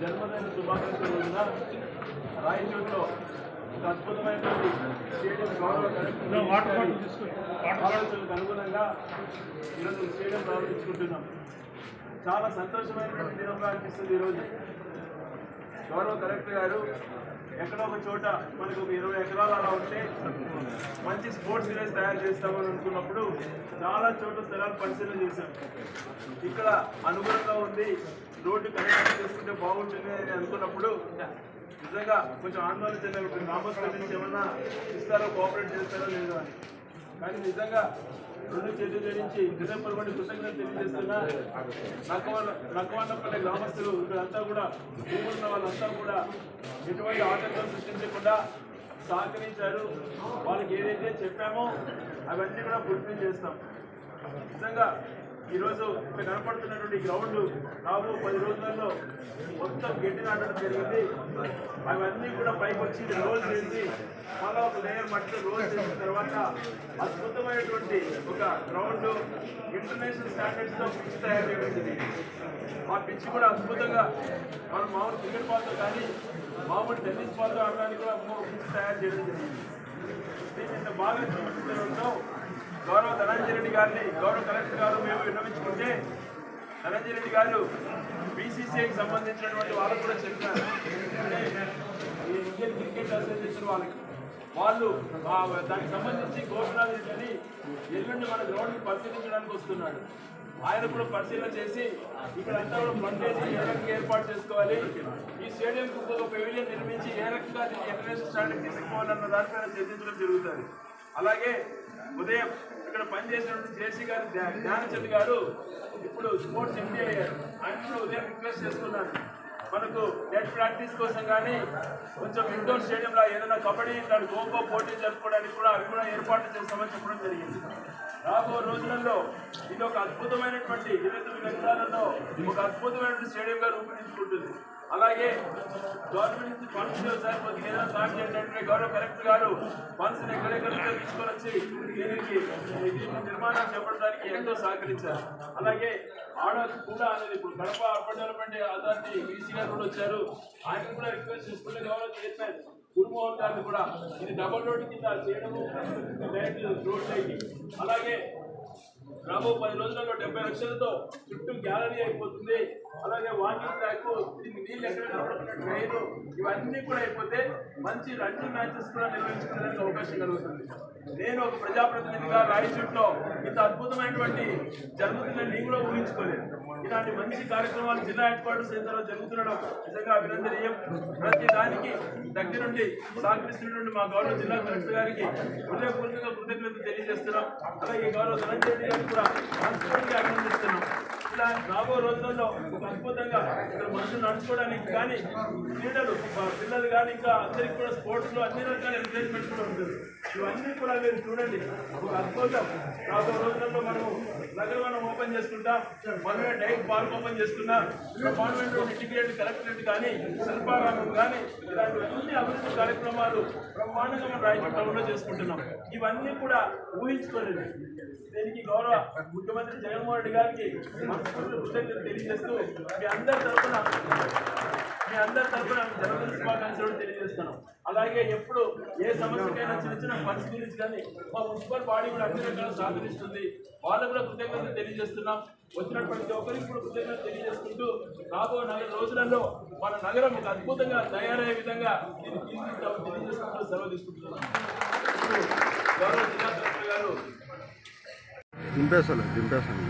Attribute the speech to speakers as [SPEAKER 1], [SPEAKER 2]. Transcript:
[SPEAKER 1] జన్మదిన శుభాకాంక్షల రోజున అద్భుతమైనటువంటి స్టేడియం గౌరవ ఆలోచనలకు అనుగుణంగా ఈరోజు స్టేడియం ప్రారంభించుకుంటున్నాం చాలా సంతోషమైనటువంటి దినంగా అనిపిస్తుంది ఈరోజు. గౌరవ కలెక్టర్ గారు ఎక్కడో ఒక చోట మనకు ఒక ఇరవై ఎకరాలు అలా ఉంటే మంచి స్పోర్ట్స్ విలేజ్ తయారు చేస్తామని అనుకున్నప్పుడు చాలా చోట్ల స్థలాలు పరిశీలన చేశాం ఇక్కడ అనుగుణంగా ఉంది రోడ్డు కనెక్షన్ చేసుకుంటే బాగుంటుంది అని అనుకున్నప్పుడు నిజంగా కొంచెం ఆందోళన చెందిన గ్రామస్తుల నుంచి ఏమన్నా ఇస్తారో కోఆపరేట్ చేస్తారో లేదో అని. కానీ నిజంగా రెండు చేతులు జరించి హృదయపూర్వక కృతజ్ఞత తెలియజేస్తున్నా. నక్కవాళ్ళ నక్కవాళ్ళపల్లి గ్రామస్తులు ఇక్కడంతా కూడా భూమున్న వాళ్ళంతా కూడా ఎటువంటి ఆటంకం సృష్టించకుండా సహకరించారు. వాళ్ళకి ఏదైతే చెప్పామో అవన్నీ కూడా పూర్తి చేస్తాం. నిజంగా ఈరోజు ఇక్కడ కనపడుతున్నటువంటి గ్రౌండ్ రాబో పది రోజులలో మొత్తం గడ్డి నాటడం జరిగింది. అవన్నీ కూడా పైకి వచ్చి రోల్ చేసి మళ్ళా ఒక లేయర్ మట్టి రోల్ చేసిన తర్వాత అద్భుతమైనటువంటి ఒక గ్రౌండ్ ఇంటర్నేషనల్ స్టాండర్డ్స్లో పిచ్ తయారు చేయబడింది. ఆ పిచ్ కూడా అద్భుతంగా మనం మామూలు క్రికెట్ బాల్తో కానీ మామూలు టెన్నిస్ బాల్తో ఆడడానికి కూడా పిచ్ తయారు చేయడం జరిగింది. దీన్ని ఇంత బాగా చూపించడంతో గౌరవ ధనంజయ రెడ్డి గారిని గౌరవ కలెక్టర్ గారు మేము విన్నవించుకుంటే ధనంజయ రెడ్డి గారు బీసీసీఐకి సంబంధించినటువంటి వాళ్ళకు కూడా చెప్పారు ఈ ఇండియన్ క్రికెట్ అసోసియేషన్ వాళ్ళకి. వాళ్ళు దానికి సంబంధించి గోపినాథ్ అని ఎల్లుండి మన గ్రౌండ్కి పరిశీలించడానికి వస్తున్నాడు. ఆయన కూడా పరిశీలన చేసి ఇక్కడ అంతా కూడా ఫ్రంటేజ్ ఏ రకంగా ఏర్పాటు చేసుకోవాలి. ఈ స్టేడియం ఒక పెవిలియన్ నిర్మించి ఏ రకంగా ఇంటర్నేషనల్ స్టాండర్డ్ తీసుకుపోవాలన్న దానిపైన చర్చించడం జరుగుతుంది. అలాగే ఉదయం ఇక్కడ పనిచేసినటువంటి జేసీ గారు ధ్యానచంద్ గారు ఇప్పుడు స్పోర్ట్స్ ఎంపీ అయ్యారు. ఆయన ఉదయం రిక్వెస్ట్ చేస్తున్నాను మనకు నెట్ ప్రాక్టీస్ కోసం కానీ కొంచెం ఇండోర్ స్టేడియంలో ఏదైనా కబడ్డీ ఇట్లాంటి ఖోఖో పోటీ జరుపుకోవడానికి కూడా అవి కూడా ఏర్పాటు చేస్తామని చెప్పడం జరిగింది. రాబో రోజులలో ఇది ఒక అద్భుతమైనటువంటి ఇరవై తొమ్మిది ఎకరాలలో ఒక అద్భుతమైనటువంటి స్టేడియంగా రూపొందించుకుంటుంది. అలాగే గవర్నమెంట్ నుంచి ఫండ్స్ సార్. కొద్దిగా ఏదైనా సాయం చేయండి అంటే గౌరవ కలెక్టర్ గారు ఫండ్స్ ఎక్కడెక్కడ తీసుకొని వచ్చి దీనికి నిర్మాణం చేపట్టడానికి ఎంతో సహకరించారు. అలాగే ఆడ కూడా అనేది ఇప్పుడు Kadapa urban development authority BC గారు కూడా వచ్చారు. ఆయన కూడా రిక్వెస్ట్ చేసుకుంటే గౌరవ చైర్మన్ గురుమోహన్ గారిని కూడా ఇది డబల్ రోడ్ కింద చేయడము డైరెక్ట్ రోడ్ లైటింగ్ అలాగే రాబో పది రోజులలో డెబ్బై లక్షలతో చుట్టూ గ్యాలరీ అయిపోతుంది. అలాగే వాకింగ్ ట్రాక్ దీనికి నీళ్ళు ఎక్కడ నిలబడుతున్న ట్రైన్ ఇవన్నీ కూడా అయిపోతే మంచి రన్నింగ్ మ్యాచెస్ కూడా నిర్వహించుకోవడానికి అవకాశం కలుగుతుంది. నేను ఒక ప్రజాప్రతినిధిగా రాయచూట్లో ఇంత అద్భుతమైనటువంటి జరుగుతుందని నేను కూడా ఊహించుకోలేదు. ఇలాంటి మంచి కార్యక్రమాలు జిల్లా హెడ్ క్వార్టర్స్ జరుగుతుండడం నిజంగా అభినందనీయం. ప్రతి దానికి దగ్గరుండి సహకరిస్తున్నటువంటి మా గౌరవ జిల్లా కలెక్టర్ గారికి హృదయపూర్వకంగా కృతజ్ఞతలు తెలియజేస్తున్నాం. అలాగే గౌరవ ధనంజయ రెడ్డి గారికి కూడా మనస్ఫూర్తిగా అభినందిస్తున్నాం. ఇలా రాబో రోజులలో ఒక అద్భుతంగా ఇక్కడ మనుషులు నడుచుకోవడానికి కానీ క్రీడలు పిల్లలు కానీ ఇంకా అందరికి కూడా స్పోర్ట్స్లో అన్ని రకాల ఎంకరేజ్మెంట్ కూడా ఉంటుంది. ఇవన్నీ కూడా మీరు చూడండి. ఒక అద్భుతం. రాబో రోజులలో మనము నగరవనం ఓపెన్ చేసుకుంటాం మనమే డైట్ పార్క్ ఓపెన్ చేసుకున్నా గవర్నమెంట్ ఇంటిగ్రేటెడ్ కలెక్టరేట్ కానీ శిల్పారామం కానీ ఇలాంటివన్నీ అభివృద్ధి కార్యక్రమాలు బ్రహ్మాండంగా మనం రాయచూర్ టౌన్లో చేసుకుంటున్నాం. ఇవన్నీ కూడా ఊహించుకోలేదు. దీనికి గౌరవ ముఖ్యమంత్రి జగన్మోహన్ రెడ్డి గారికి మనస్ఫూర్తి కృతజ్ఞతలు తెలియజేస్తూ మీ అందరి తరఫున మీ అందరి తరఫున జనరల్ శుభాకాంక్షలు తెలియజేస్తున్నాం. అలాగే ఎప్పుడు ఏ సమస్యకైనా చిన్న చిన్న ఫండ్స్ గురించి కానీ మా మున్సిపల్ బాడీ కూడా అన్ని రకాల సహకరిస్తుంది. వాళ్ళకు కూడా కృతజ్ఞతలు తెలియజేస్తున్నాం. వచ్చినటువంటి ఒకరికి కూడా కృతజ్ఞతలు తెలియజేసుకుంటూ రాబో నగర రోజులలో మన నగరం ఒక అద్భుతంగా తయారయ్యే విధంగా దీన్ని తీసుకుంటాము తెలియజేసుకుంటూ సెలవు తీసుకుంటున్నాం. గౌరవ జిల్లా కలెక్టర్ గారు.
[SPEAKER 2] దింపేస్తాను దింపేస్తాను